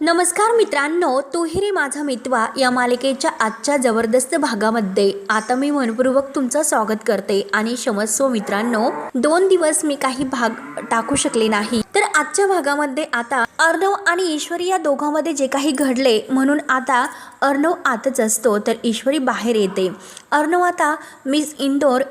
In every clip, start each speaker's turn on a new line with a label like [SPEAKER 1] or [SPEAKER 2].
[SPEAKER 1] नमस्कार मित्रांनो तूही रे माझा मितवा या मालिकेच्या आजच्या जबरदस्त भागामध्ये. आता मी मनपूर्वक तुमचं स्वागत करते आणि क्षमस्व मित्रांनो दोन दिवस मी काही भाग टाकू शकले नाही. तर आजच्या भागामध्ये आता अर्णव आणि ईश्वरी या दोघांमध्ये जे काही घडले म्हणून आता अर्णव आतच असतो तर ईश्वरी बाहेर येते. अर्णव आता मिस इंडोर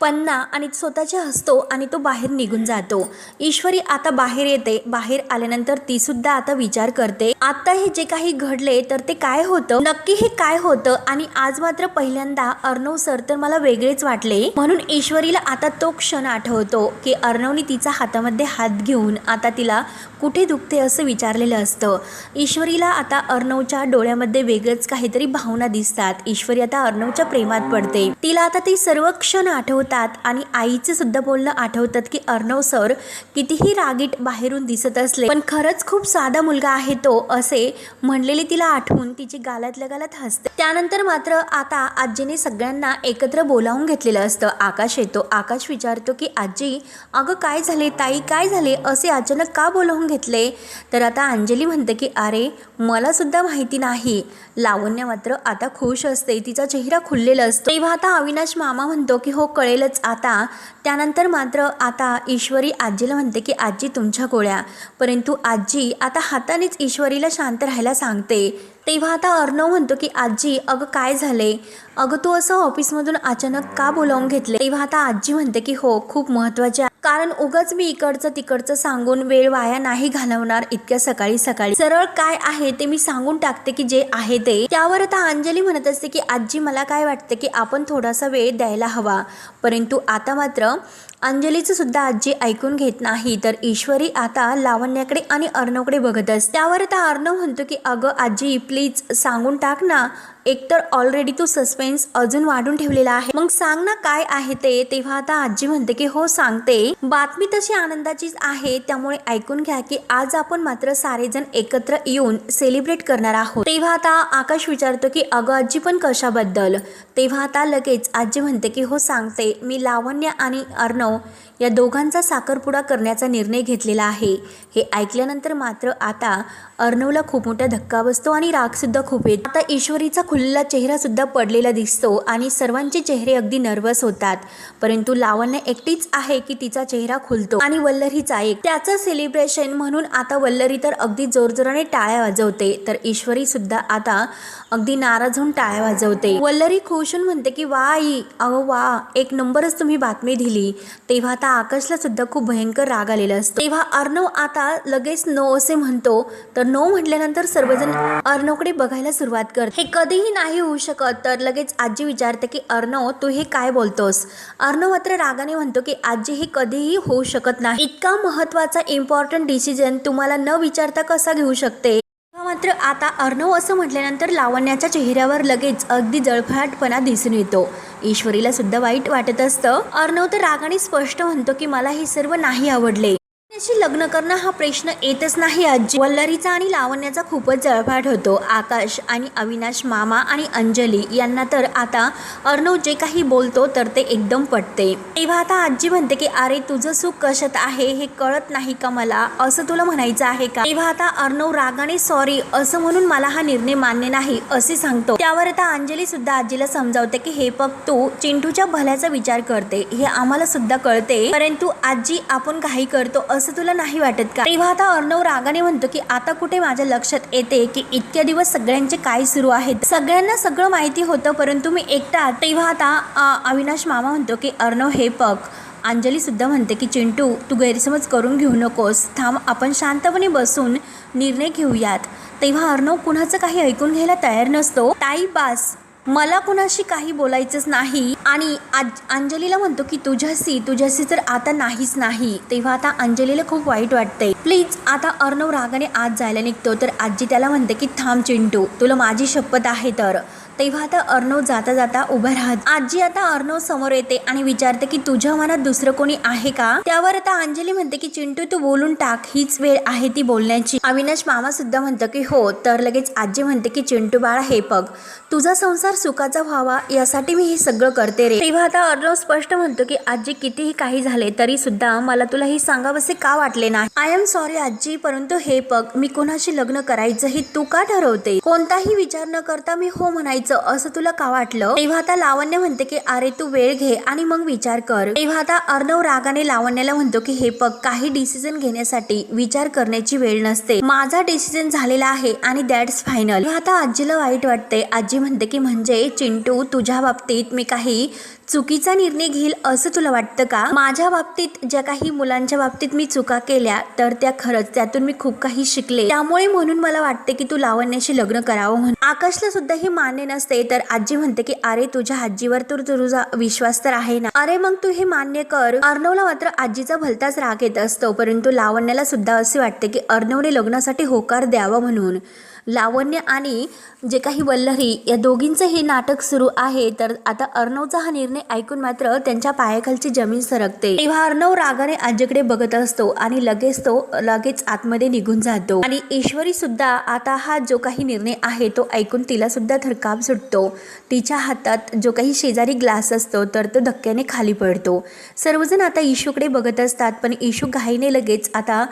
[SPEAKER 1] पन्ना आणि स्वतःच्या हसतो आणि तो बाहेर निघून जातो. ईश्वरी आता बाहेर येते बाहेर आल्यानंतर ती सुद्धा आता विचार करते. आता हे जे काही घडले तर ते काय होतं? नक्की हे काय होतं? आणि आज मात्र पहिल्यांदा अर्णव सर तर मला वेगळेच वाटले. म्हणून ईश्वरीला आता तो क्षण आठवतो की अर्णवने तिचा हातामध्ये हात घेऊन आता तिला कुठे दुखते असं विचारलेलं असतं. ईश्वरीला आता अर्णवच्या डोळ्यामध्ये वेगळंच काहीतरी भावना दिसतात. ईश्वरी आता अर्णवच्या प्रेमात पडते. तिला आता ते सर्व क्षण आठवतात आणि आईचं सुद्धा बोलणं आठवतात की अर्णव सर कितीही रागीट बाहेरून दिसत असले पण खरंच खूप साधा मुलगा आहे तो असे म्हणलेले तिला आठवून तिची गालातल्या गालात हसते. त्यानंतर मात्र आता आजीने सगळ्यांना एकत्र बोलावून घेतलेलं असतं. आकाश येतो. आकाश विचारतो की आजी अगं काय झाले? ताई काय झाले? असे अचानक का बोलावून घेतले? तर आता अंजली म्हणते की अरे मला सुद्धा माहिती नाही. लावण्य मात्र आता खुश असते. तिचा चेहरा खुललेला असतो. तेव्हा आता अविनाश मामा म्हणतो की हो कळेल कळेलच आता त्यानंतर मात्र आता ईश्वरी आजीला म्हणते की आजी तुमच्या गोळ्या. परंतु आजी आता हातानेच ईश्वरीला शांत राहायला सांगते. तेव्हा आता अर्णव म्हणतो की आजी अगं काय झाले? अगं तू असं ऑफिसमधून अचानक का बोलावून घेतले तेव्हा आता आजी म्हणते की हो खूप महत्त्वाचे आहे. कारण उगाच मी इकडचं तिकडचं सांगून वेळ वाया नाही घालवणार इतक्या सकाळी सकाळी. सरळ काय आहे ते मी सांगून टाकते की जे आहे ते. त्यावर आता अंजली म्हणत असते की आजी मला काय वाटते की आपण थोडासा वेळ द्यायला हवा. परंतु आता मात्र अंजलीचं सुद्धा आजी ऐकून घेत नाही. तर ईश्वरी आता लावण्याकडे आणि अर्णवकडे बघत असते. त्यावर आता अर्णव म्हणतो की अगं आजी प्लीज सांगून टाक ना. एकतर ऑलरेडी तू सस्पेन्स अजून वाढून ठेवलेला आहे. मग सांग ना काय आहे ते. तेव्हा आता आजी म्हणते की हो सांगते. बातमी तशी आनंदाचीच आहे. त्यामुळे ऐकून घ्या की आज आपण मात्र सारेजण एकत्र येऊन सेलिब्रेट करणार आहोत. तेव्हा आता आकाश विचारतो की अगं आजी पण कशाबद्दल? तेव्हा आता लगेच आजी म्हणते की हो सांगते. मी लावण्य आणि अर्णव या दोघांचा साखरपुडा करण्याचा निर्णय घेतलेला आहे. हे ऐकल्यानंतर मात्र आता अर्णवला खूप मोठा धक्का बसतो आणि रागसुद्धा खूप येत. आता ईश्वरीचा खुललेला चेहरा सुद्धा पडलेला दिसतो आणि सर्वांचे चेहरे अगदी नर्वस होतात. परंतु लावण्य एकटीच आहे की तिचा चेहरा खुलतो आणि वल्लरीचा एक. त्याचं सेलिब्रेशन म्हणून आता वल्लरी तर अगदी जोरजोराने टाळ्या वाजवते तर ईश्वरी सुद्धा आता अगदी नाराज होऊन टाळ्या वाजवते. वल्लरी खुश होऊन म्हणते की वा आई अहो वा एक नंबरच तुम्ही बातमी दिली. तेव्हा आता आकाशला सुद्धा खूप भयंकर राग आलेला असतो. तेव्हा अर्णव आता लगेच नो असे म्हणतो तर नो म्हटल्यानंतर सर्वजण अर्णवकडे बघायला सुरुवात करत हे काहीही नाही होऊ शकत. तर लगेच आजी विचारते की अर्णव तू हे काय बोलतोस? अर्णव मात्र रागाने म्हणतो की आजी हे कधीही होऊ शकत नाही. इतका महत्त्वाचा इम्पॉर्टंट डिसिजन तुम्हाला न विचारता कसा घेऊ शकते? मात्र आता अर्णव असं म्हटल्यानंतर लावण्याच्या चेहऱ्यावर लगेच अगदी जळफळाटपणा दिसून येतो. ईश्वरीला सुद्धा वाईट वाटत असतं. अर्णव तर रागाने स्पष्ट म्हणतो की मला हे सर्व नाही आवडले. लग्न करणं हा प्रश्न येतच नाही आजी. वल्लरीचा आणि लावण्याचा खूपच जळफाट होतो. आकाश आणि अविनाश मामा आणि अंजली यांना तर आता अर्णव जे काही बोलतो तर ते एकदम पटते. तेव्हा आता आजी म्हणते की अरे तुझं सुख कशात आहे? हे कळत नाही का मला? असं तुला म्हणायचं आहे का? तेव्हा आता अर्णव रागाने सॉरी असं म्हणून मला हा निर्णय मान्य नाही असे सांगतो. त्यावर आता अंजली सुद्धा आजीला समजावते की हे बघ तू चिंटूच्या भल्याचा विचार करते. हे आम्हाला सुद्धा कळते. परंतु आजी आपण काही करतो असं असं तुला नाही वाटत का? तेव्हा आता अर्णव रागाने म्हणतो की आता कुठे माझ्या लक्षात येते की इतक्या दिवस सगळ्यांचे काय सुरू आहेत? सगळ्यांना सगळं माहिती होतं परंतु मी एकटा तेव्हा आता अविनाश मामा म्हणतो की अर्णव हे पक अंजली सुद्धा म्हणते की चिंटू तू गैरसमज करून घेऊ नकोस. थांब आपण शांतपणे बसून निर्णय घेऊयात. तेव्हा अर्णव कुणाचं काही ऐकून घ्यायला तयार नसतो. ताई बास. मला कुणाशी काही बोलायचंच नाही आणि आज अंजलीला म्हणतो की तुझ्याशी तुझ्याशी तर आता नाहीच नाही. तेव्हा आता अंजलीला खूप वाईट वाटते प्लीज आता अर्णव रागाने आज जायला निघतो. तर आजी त्याला म्हणते की थांब चिंटू तुला माझी शपथ आहे तर. तेव्हा आता अर्णव जाता जाता उभा राहत. आजी आता अर्णव समोर येते आणि विचारते की तुझ्या मनात दुसरं कोणी आहे का? त्यावर आता अंजली म्हणते की चिंटू तू बोलून टाक. हीच वेळ आहे ती बोलण्याची. अविनाश मामा सुद्धा म्हणतो की हो. तर लगेच आजी म्हणते की चिंटू बाळा हे बघ. तुझा संसार सुखाचा व्हावा यासाठी मी हे सगळं करते रे. तेव्हा आता अर्णव स्पष्ट म्हणतो की आजी कितीही काही झाले तरी सुद्धा मला तुला हे सांगावसे का वाटले नाही? आय एम सॉरी आजी. परंतु हे बघ मी कोणाशी लग्न करायचं हे तू का ठरवते? कोणताही विचार न करता मी हो म्हणायचं असं तुला का वाटलं? तेव्हा आता लावण्य म्हणते की अरे तू वेळ घे आणि मग विचार कर. तेव्हा आता अर्णव रागाने लावण्याला म्हणतो की हे बघ काही डिसिजन घेण्यासाठी विचार करण्याची वेळ नसते. माझा डिसिजन झालेला आहे आणि दॅट्स फायनल आता आजीला वाईट वाटते आजी म्हणते की म्हणजे चिंटू तुझ्या बाबतीत मी काही चुकीचा निर्णय घेईल असं तुला वाटतं का? माझ्या बाबतीत ज्या काही मुलांच्या बाबतीत मी चुका केल्या तर त्या खरंच त्यातून मी खूप काही शिकले. त्यामुळे म्हणून मला वाटते की तू लावण्याशी लग्न करावं म्हणून. आकाशला सुद्धा हे मान्य नसते तर आजी म्हणते की अरे तुझ्या आजीवर तर तुझा विश्वास तर आहे ना? अरे मग तू हे मान्य कर. अर्णवला मात्र आजीचा भलताच राग येत असतो परंतु लावण्याला सुद्धा असे वाटते की अर्णवने लग्नासाठी होकार द्यावा म्हणून. लावण्य आणि जे काही वल्लरी या दोघींचं हे नाटक सुरू आहे तर आता अर्णवचा हा निर्णय ऐकून मात्र त्यांच्या पायाखालची जमीन सरकते. तेव्हा अर्णव रागाने आजीकडे बघत असतो आणि लगेच तो लगेच आतमध्ये निघून जातो. आणि ईश्वरी सुद्धा आता हा जो काही निर्णय आहे तो ऐकून तिला सुद्धा थरकाप सुटतो. तिच्या हातात जो काही शेजारी ग्लास असतो तर तो धक्क्याने खाली पडतो. सर्वजण आता इशूकडे बघत असतात पण इशू घाईने लगेच आता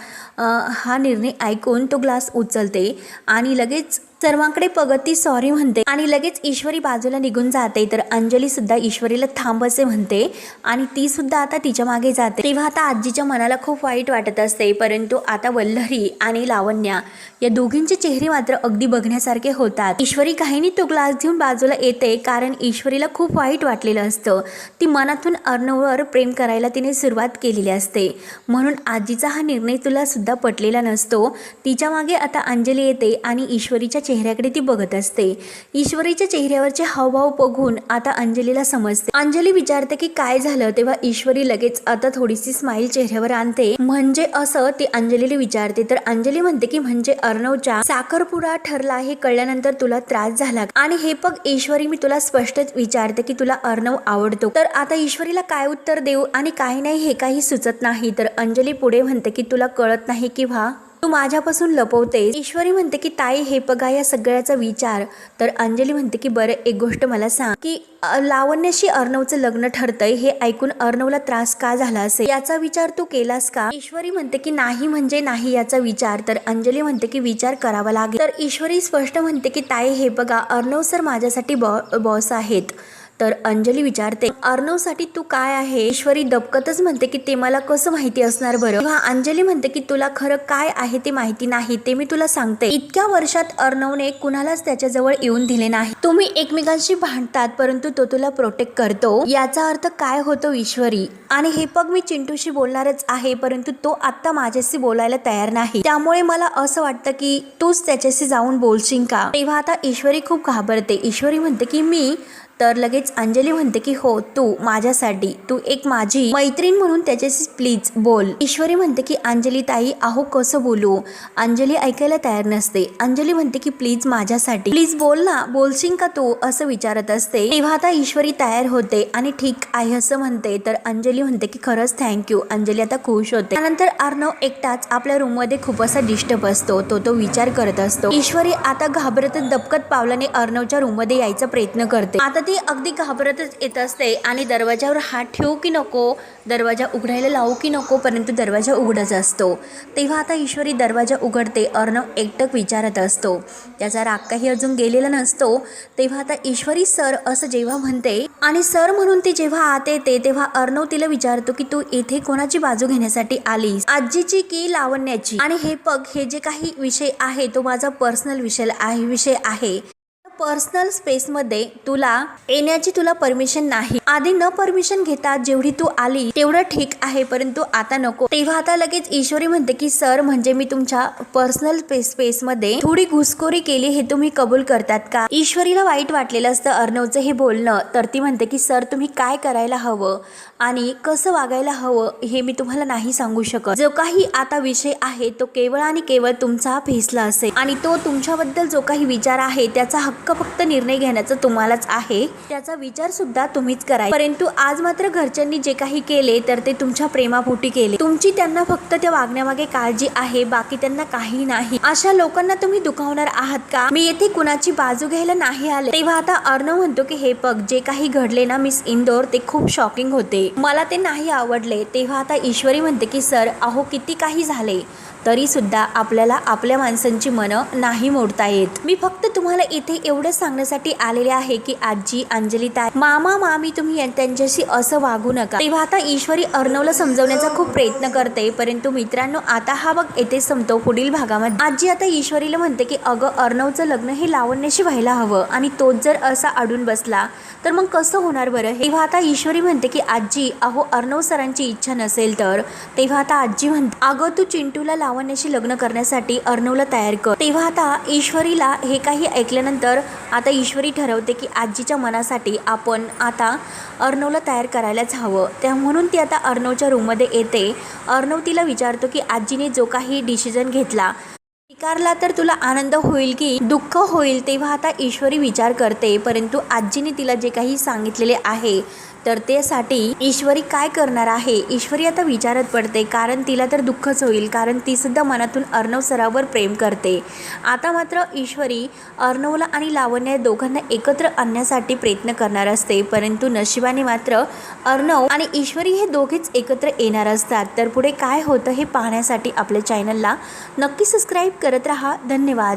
[SPEAKER 1] हा निर्णय ऐकून तो ग्लास उचलते आणि लगेच सर्वांकडे बघत ती सॉरी म्हणते आणि लगेच ईश्वरी बाजूला निघून जाते. तर अंजली सुद्धा ईश्वरीला थांब असे म्हणते आणि ती सुद्धा आता तिच्यामागे जाते. तेव्हा आता आजीच्या मनाला खूप वाईट वाटत असते परंतु आता वल्लरी आणि लावण्या या दोघींचे चेहरे मात्र अगदी बघण्यासारखे होतात. ईश्वरी काहींनी तो ग्लास घेऊन बाजूला येते कारण ईश्वरीला खूप वाईट वाटलेलं असतं. ती मनातून अर्णववर प्रेम करायला तिने सुरुवात केलेली असते. म्हणून आजीचा हा निर्णय तुला सुद्धा पटलेला नसतो. तिच्यामागे आता अंजली येते आणि ईश्वरीच्या चेहऱ्याकडे ती बघत असते. ईश्वरीच्या चेहऱ्यावरचे हावभाव बघून आता अंजलीला समजते. अंजली विचारते की काय झालं तेव्हा ईश्वरी लगेच आता थोडीशी स्माईल चेहऱ्यावर आणते. म्हणजे असं ती अंजलीला विचारते. तर अंजली म्हणते की म्हणजे अर्णवच्या साखरपुडा ठरला हे कळल्यानंतर तुला त्रास झाला आणि हे बघ ईश्वरी मी तुला स्पष्टच विचारते की तुला अर्णव आवडतो. तर आता ईश्वरीला काय उत्तर देऊ? आणि काय नाही हे काही सुचत नाही. तर अंजली पुढे म्हणते की तुला कळत नाही किंवा तू माझ्यापासून लपवते ईश्वरी म्हणते की ताई हे बघा या सगळ्याचा विचार. तर अंजली म्हणते की बरं एक गोष्ट मला सांग की लावण्याशी अर्णवचं लग्न ठरतंय. हे ऐकून अर्णवला त्रास का झाला असेल? याचा विचार तू केलास का? ईश्वरी म्हणते की नाही म्हणजे नाही याचा विचार. तर अंजली म्हणते की विचार करावा लागेल. तर ईश्वरी स्पष्ट म्हणते की ताई हे बघा अर्णव सर माझ्यासाठी बॉ बॉस आहेत. तर अंजली विचारते अर्णवसाठी तू काय आहे? ईश्वरी दबकतच म्हणते की ते मला कसं माहिती असणार बरं? तेव्हा अंजली म्हणते की तुला खरं काय आहे ते माहिती नाही ते मी तुला सांगते. इतक्या वर्षात अर्णवने कुणालाच त्याच्याजवळ येऊन दिले नाही. तुम्ही एकमेकांशी भांडतात परंतु तो तुला प्रोटेक्ट करतो. याचा अर्थ काय होतो ईश्वरी? आणि हे पग मी चिंटूशी बोलणारच आहे परंतु तो आत्ता माझ्याशी बोलायला तयार नाही. त्यामुळे मला असं वाटतं की तूच त्याच्याशी जाऊन बोलशील का? तेव्हा आता ईश्वरी खूप घाबरते. ईश्वरी म्हणते की मी तर लगेच अंजली म्हणते की हो तू माझ्यासाठी तू एक माझी मैत्रीण म्हणून त्याच्याशी प्लीज बोल. ईश्वरी म्हणते की अंजली ताई अहो कसं बोलू? अंजली ऐकायला तयार नसते. अंजली म्हणते की प्लीज माझ्यासाठी प्लीज बोल ना बोलशील का तू? असं विचारत असते. तेव्हा आता ईश्वरी तयार होते आणि ठीक आहे असं म्हणते. तर अंजली म्हणते की खरंच थँक्यू अंजली आता खुश होते. त्यानंतर अर्णव एकटाच आपल्या रूममध्ये खूप असा डिस्टर्ब असतो. तो तो विचार करत असतो. ईश्वरी आता घाबरतच दबकत पावलाने अर्णवच्या रूममध्ये यायचा प्रयत्न करते. आता ती अगदी घाबरतच येत असते आणि दरवाजावर हात ठेवू की नको दरवाजा उघडायला लावू की नको परंतु दरवाजा उघडच असतो. तेव्हा आता ईश्वरी दरवाजा उघडते अर्णव एकटक विचारत असतो. त्याचा राग काही अजून गेलेला नसतो. तेव्हा आता ईश्वरी सर असं जेव्हा म्हणते आणि सर म्हणून ती जेव्हा आत येते तेव्हा अर्णव तिला विचारतो की तू इथे कोणाची बाजू घेण्यासाठी आलीस? आजीची की लावण्याची? आणि हे पग हे जे काही विषय आहे तो माझा पर्सनल विषय आहे विषय आहे. पर्सनल स्पेसमध्ये तुला येण्याची तुला परमिशन नाही. आधी न परमिशन घेता जेवढी तू आली तेवढं ठीक आहे परंतु आता नको. तेव्हा आता लगेच ईश्वरी म्हणते की सर म्हणजे मी तुमच्या पर्सनल स्पेसमध्ये थोडी घुसखोरी केली हे तुम्ही कबूल करतात का? ईश्वरीला वाईट वाटलेलं असतं अर्णवचं हे बोलणं तर ती म्हणते की सर तुम्ही काय करायला हवं आणि कसं वागायला हवं हे मी तुम्हाला नाही सांगू शकत. जो काही आता विषय आहे तो केवळ आणि केवळ तुमचा फेसला असेल आणि तो तुमच्याबद्दल जो काही विचार आहे त्याचा हक्क हक्क फक्त निर्णय घेण्याचं तुम्हालाच आहे त्याचा विचार सुद्धा तुम्हीच करा परंतु आज मात्र घरच्यांनी जे काही केले तर ते तुमच्या प्रेमापोटी केले. तुमची त्यांना फक्त त्या वागण्यामागे काळजी आहे बाकी त्यांना काही नाही. अशा लोकांना तुम्ही दुखावणार आहात का? मी येथे कुणाची बाजू घ्यायला नाही आले. तेव्हा आता अर्णव म्हणतो की हे बघ जे काही घडले ना मिस इंदोर ते खूप शॉकिंग होते. मला ते नाही आवडले. तेव्हा आता ईश्वरी म्हणते की सर अहो किती काही झाले. तरीसुद्धा आपल्याला आपल्या माणसांची मनं नाही मोडता येत. मी फक्त तुम्हाला इथे एवढंच सांगण्यासाठी आलेले आहे की आजी अंजली ताई मामा मामी तुम्ही त्यांच्याशी असं वागू नका. तेव्हा आता ईश्वरी अर्णवला समजवण्याचा खूप प्रयत्न करते परंतु मित्रांनो आता हा बघ येथे संपतो पुढील भागामध्ये. आजी आता ईश्वरीला म्हणते की अगं अर्णवचं लग्न हे लावण्याशी व्हायला हवं आणि तोच जर असा अडून बसला तर मग कसं होणार बरं? तेव्हा आता ईश्वरी म्हणते की आजी अहो अर्णव सरांची इच्छा नसेल तर? तेव्हा आता आजी म्हणते अगं तू चिंटूला लाव लावण्याशी लग्न करण्यासाठी अर्णवला तयार कर. तेव्हा आता ईश्वरीला हे काही ऐकल्यानंतर आता ईश्वरी ठरवते की आजीच्या मनासाठी आपण आता अर्णवला तयार करायलाच हवं. त्या म्हणून ती आता अर्णवच्या रूममध्ये येते. अर्णव तिला विचारतो की आजीने जो काही डिसिजन घेतला स्वीकारला तर तुला आनंद होईल की दुःख होईल तेव्हा आता ईश्वरी विचार करते. परंतु आजीने तिला जे काही सांगितलेले आहे तर त्यासाठी ईश्वरी काय करणार आहे? ईश्वरी आता विचारत पडते कारण तिला तर दुःखच होईल कारण ती सुद्धा मनातून अर्णव सरावर प्रेम करते. आता मात्र ईश्वरी अर्णवला आणि लावण्य या दोघांना एकत्र आणण्यासाठी प्रयत्न करणार असते परंतु नशिबाने मात्र अर्णव आणि ईश्वरी हे दोघेच एकत्र येणार असतात. तर पुढे काय होतं हे पाहण्यासाठी आपल्या चॅनलला नक्की सबस्क्राईब करत रहा. धन्यवाद.